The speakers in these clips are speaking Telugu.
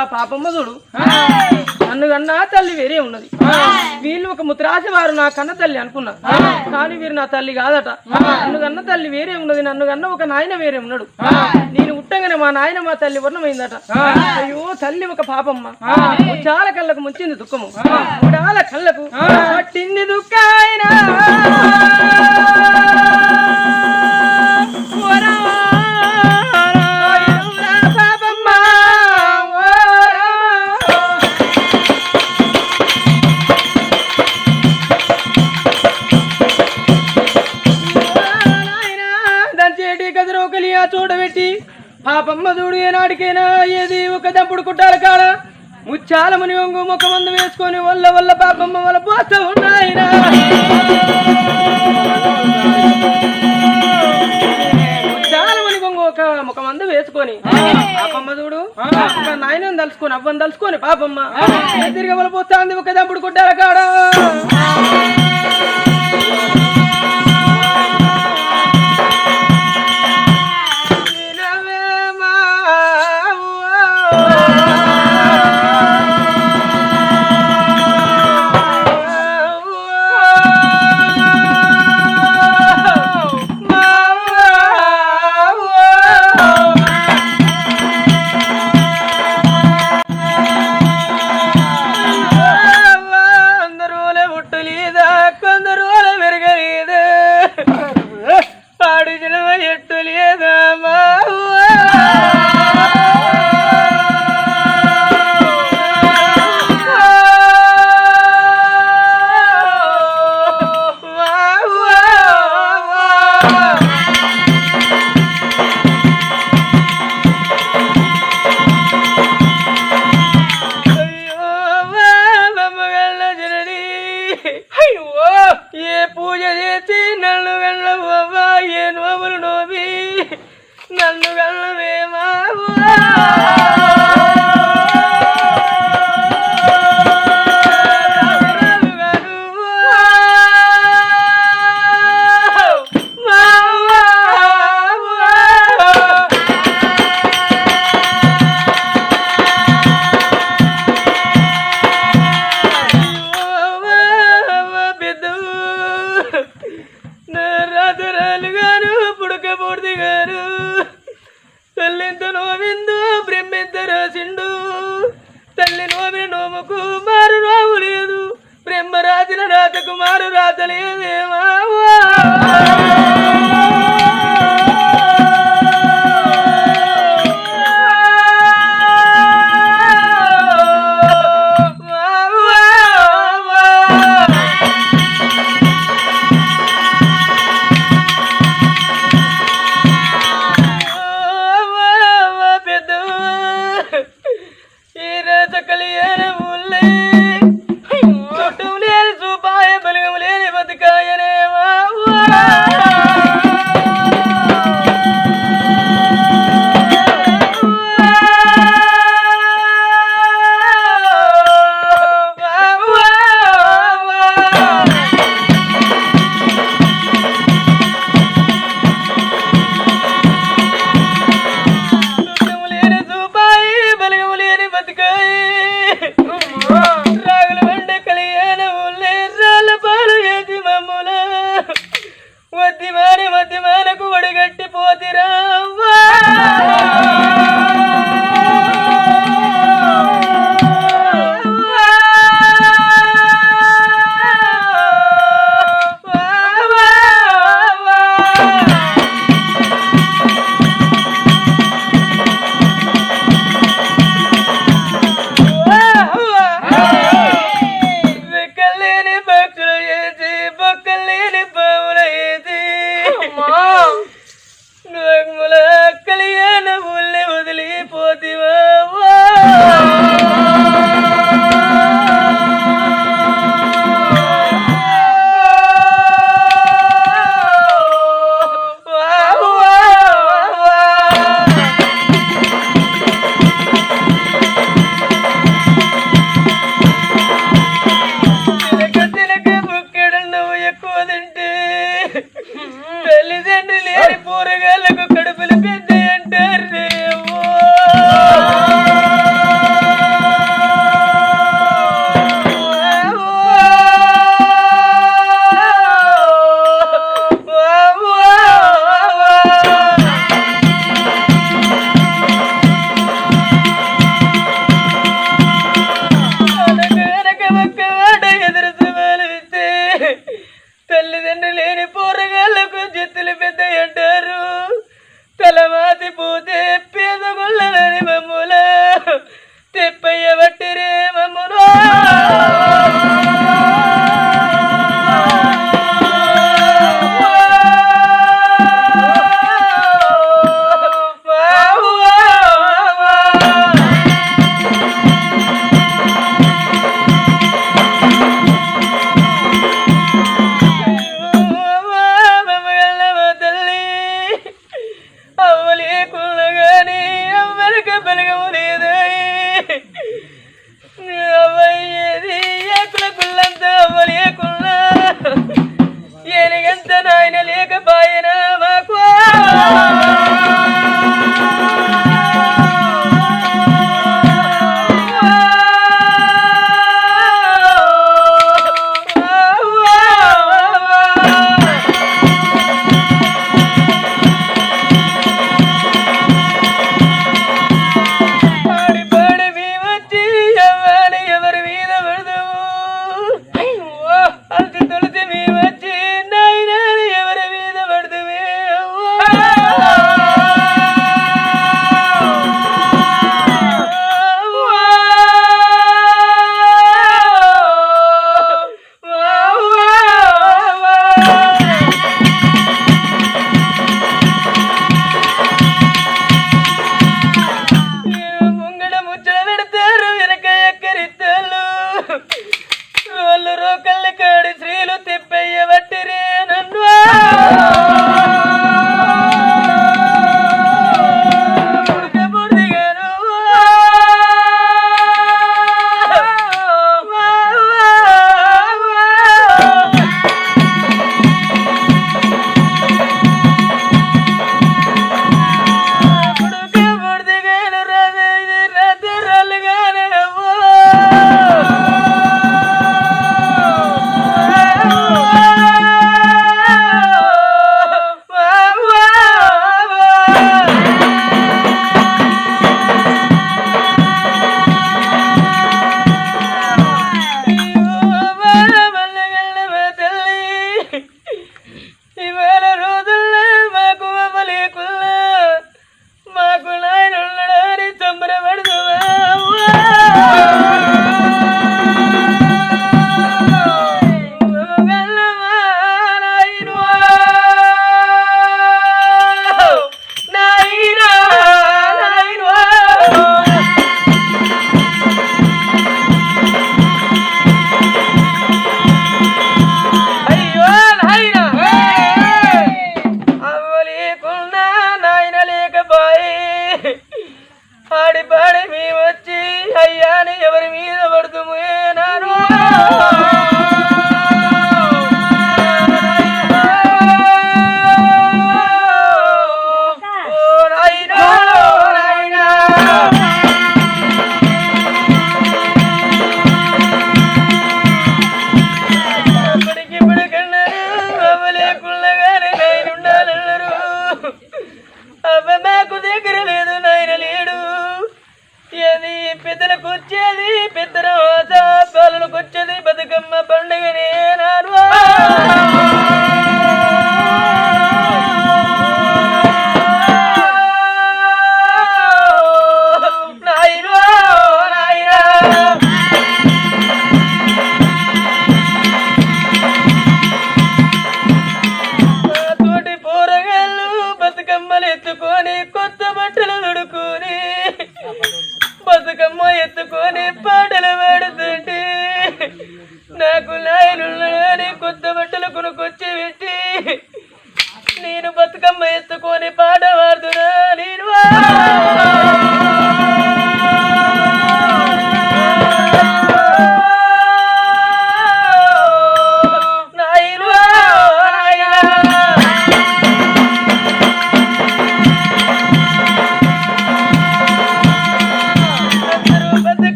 ఆ పాపమ్మ చూడు. నన్ను కన్నా తల్లి వేరే ఉన్నది. వీళ్ళు ఒక ముత్రాసి వారు నా కన్న తల్లి అనుకున్నా. కానీ వీరు నా తల్లి కాదట. నన్ను కన్న తల్లి వేరే ఉన్నది నన్ను కన్న ఒక నాయన వేరే ఉన్నాడు. నేను ఉట్టంగానే మా నాయన మా తల్లి వర్ణమైందట. అయ్యో తల్లి ఒక పాపమ్మ. చాలా కళ్ళకు ముంచింది దుఃఖము. చాలా కళ్ళకు పట్టింది దుఃఖాయన పాపమ్మ చూడు ఏనాడికైనా ఏది ఒక దంపుడు కుట్టాల కాడ? ముచ్చాల ముని వంగు ముఖమందు వేసుకొని వల్ల వల్ల పాపమ్మ వల్ల పోస్తూ ఉన్నాయినా ముచ్చాల ఒక ముఖమందు వేసుకొని పాపమ్మ చూడు ఒక తలుసుకొని అవ్వని తలుసుకొని పాపమ్మ. తిరిగి వల్ల పోతాంది ఒక దంపుడు కుట్టాల కాడ?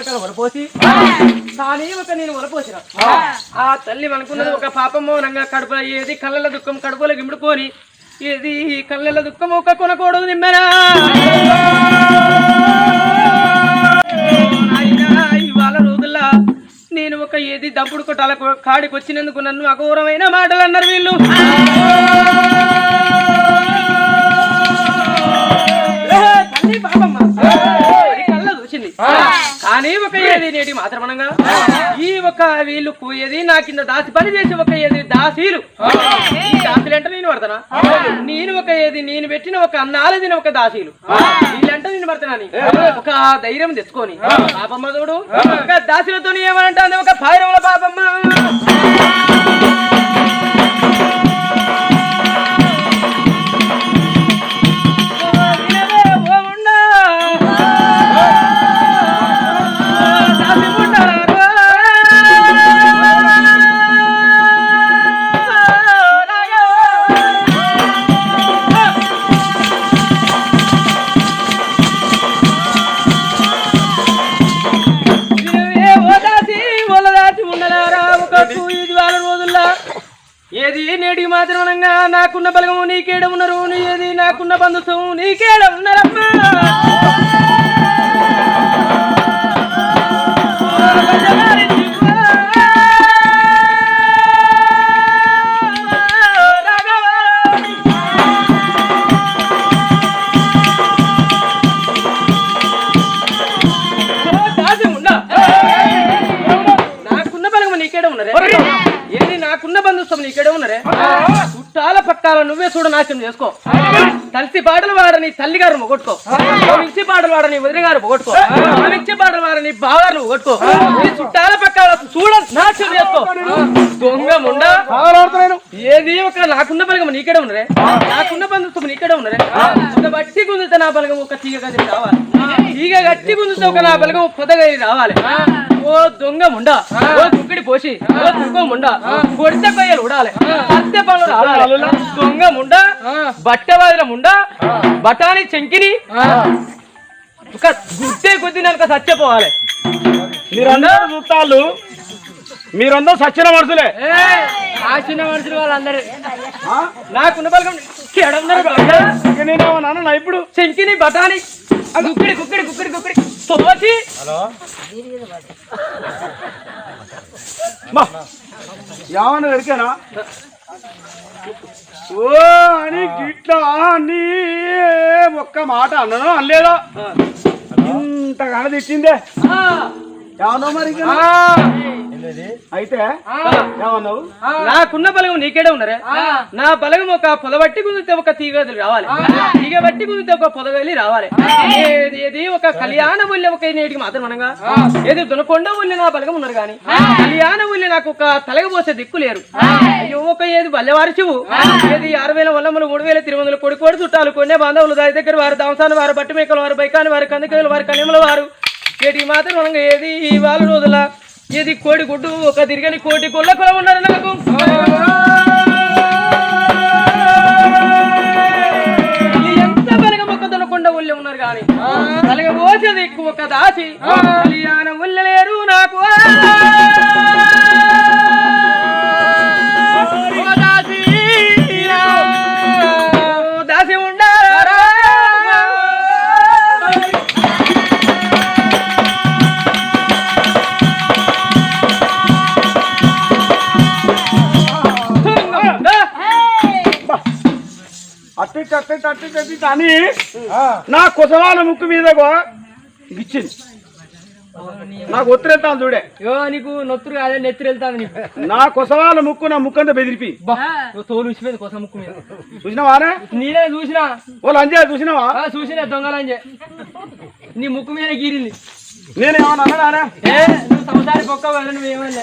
కదా వలపోసి కానీ ఒక నేను వలపోసిన ఆ. తల్లి మనకున్నది ఒక పాపం మౌనంగా కడుపులో ఏది కళ్ళల దుఃఖం కడుపులో గిమ్ముడుకొని ఏది కళ్ళల దుఃఖం ఒక కొనకూడదు ఇవాళ రోజుల్లో నేను ఒక ఏది దంపుడు కొట్టాల కాడికి వచ్చినందుకు నన్ను అఘోరమైన మాటలు అన్నారు వీళ్ళు తల్లి పాపమ్మ చూసింది కానీ ఒక ఏది నేటి మాత్రమనంగా? ఈ ఒక వీళ్ళు ఏది నా కింద దాసి పని చేసి ఒక ఏది దాసీలు. దాసీలు అంటే నేను పడతానా? నేను ఒక ఏది నేను పెట్టిన ఒక అన్నాలు తిన ఒక దాసీలు. వీళ్ళంటే నేను పడతానని ఒక ధైర్యం తెచ్చుకొని. పాపమ్మ చూడు ఒక దాసీలతో ఏమంటే ఒక పైరవుల పాపమ్మ. ఉండలారా, ఇది వేల రోజుల్లో ఏది నేటికి మాత్రమనంగా నాకున్న బలగము నీకేడమున్నారు నీ ఏది నాకున్న బంధుత్వం నీకేడ ఇక్కడే ఉన్నారే? ఉన్నరే చుట్టాల పక్కాల నువ్వే చూడ నాశనం చేసుకో. కలిసి పాటలు వాడని తల్లిగారు మొగొట్టుకో మిక్సి పాటలు వాడని వదిలిగారు పొగొట్టుకో. మిక్సి పాటలు వాడని బావగారు పొగొట్టుకో ఈ చుట్టాల పక్కాల చూడ నాశనం చేసుకో. దొంగ ముండా? ఏది ఒక నాకున్న బలగం నీకేడే ఉన్నరే? నాకున్న బంధుత్వం నీకేడే ఉన్నరే? ఒక బట్టి గుంజుతా నా బలగం ఒక తీగ గది రావాలి. తీగ గట్టి గుంజుతా ఒక నా బలగం పొదగది రావాలి. ఓ దొంగ ముండా ఓ దుక్కిడి పోసి ఓ దుగ్గ ముండా కొడితే కొయ్యలు ఉడాలి సత్య పనులు రావాలి దొంగ ముండా బట్టవాదిల ముండా బఠానీ చెంకిని ఒక గుడ్డే కొద్ది ననుక సత్యపోవాలి మీరందరూ చూస్తాళ్ళు మీరందరూ సచ్చిన మనుషులే. ఆచిన మనుషులు వాళ్ళందరూ. నాకున్న నేనేమన్నా అన్నా ఇప్పుడు చెంకిని బఠానీ కుక్కడి కుక్కడి కుక్కడి కుక్కడి తోసి బా ఏమన్నా ఎరికేనా? ఓ అని గిట్లా అని ఒక్క మాట అన్నను అనలేదా? ఇంతగానో తెచ్చిందే అయితే నాకున్న బలగం నీకేడే ఉన్నరే? నా బలగం ఒక పొదబట్టి కుదిరితే ఒక తీగది రావాలి. తీగ బట్టి కుదిరితే ఒక పొదగలి రావాలి. ఏది ఏది ఒక కళ్యాణ ఉల్లి ఒక నేటికి మాత్రం అనగా ఏది దునకొండ ఉల్లి నా బలగం ఉన్నారు గాని కళ్యాణ ఉల్లి నాకు ఒక తలగ పోసే దిక్కు లేరు. అయ్యో ఒక ఏది బల్లెవారి చెవు ఏది ఆరు వేల వల్లములు మూడు వేల తిరుగు వందలు కొడుకు కొడు చుట్టాలు కొన్నే బాంధవులు దాని దగ్గర వారు దాంసాని వారు బట్టి మేకల వారు బైకాని వారు కందికలు వారు కలిమల వారు ఏటికి మాత్రం అనగా ఏది వాళ్ళ రోజుల? ఏది కోడి గుడ్డు ఒక తిరగని కోటి కొల్ల కొల ఉన్నారు నాకు. ఎంత బలగ మొక్క దొనకుండా ఉల్లి ఉన్నారు కానీ అలాగే పోసేది ఎక్కువ ఒక దాసి. కళ్యాణం ఉల్లలేరు నాకు. అట్టి అట్టి అని నా కుసవాల ముక్కు మీద గిచ్చింది. నాకు ఒత్తిరెత్తాను చూడే. యో నీకు నొత్తురు కాదే నెత్తురు వెళ్తాను నీకు. నా కుసవాల ముక్కు నా ముక్కు అంతా బెదిరిపి. తోలు ఉసిపోయింది కోసం ముక్కు మీద. చూసినావానే నేనే చూసినా. ఓ లంజా చూసినావా? ఆ, చూసినా దొంగలంజే నీ ముక్కు మీద గీరింది. నేను ఏమన్నా అన్నానా ఏ నువ్వు సంసారి పొక్క వెళ్ళ నువ్వు ఏమన్నా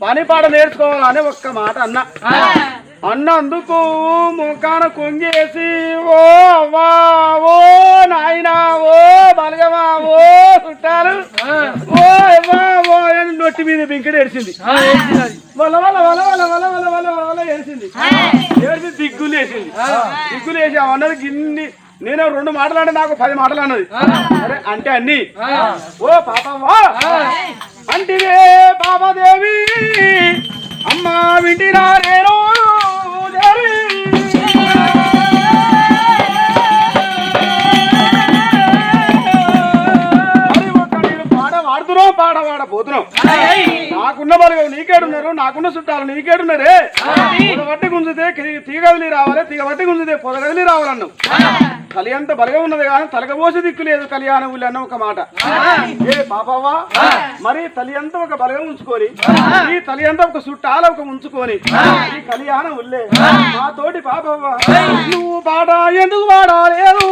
పని పాట నేర్చుకోవాలని ఒక్క మాట అన్నా. అన్నందుకు ముఖాన కొంగేసి ఓ అవ్వా ఓ నాయనా ఓ బలగమా ఓ చుట్టాలు ఓ అవ్వా ఓ అని నొట్టి మీద బింకడి ఏడిచింది. ఆ, ఏంటిది అది? వల వల వల వల వల వల వల వల వల ఏడిచింది. ఏడిచి దిగ్గులు వేసింది దిగ్గులు వేసి అన్నది గిన్ని నేను రెండు మాటలు అంటే నాకు పది మాటలు అన్నది. అంటే అన్ని. ఓ పాపమ్మా అంటివే బాబాదేవి. అమ్మ వింటిరా నేను పాడవాడ పోతున్నాం నాకున్న వాళ్ళు నీకేడున్నారు నాకున్న చుట్టాలు నీకేడున్నారే. పొద పట్టి గుంజితే తీగ వదిలి రావాలి తీగ పట్టి గుంజితే పొద వదిలి రావాలన్నావు కలి అంత బలగా ఉన్నది కానీ తలగబోసి దిక్కు లేదు కళ్యాణం అన్న ఒక మాట. ఏ పాపవ్వా మరి తలి అంతా ఒక బలగం ఉంచుకొని ఈ తలి అంతా ఒక చుట్టాల ఒక ఉంచుకొని ఈ కళ్యాణం ఉల్లే మా తోటి పాపవ్వ నువ్వు పాట ఎందుకు పాడాలేదు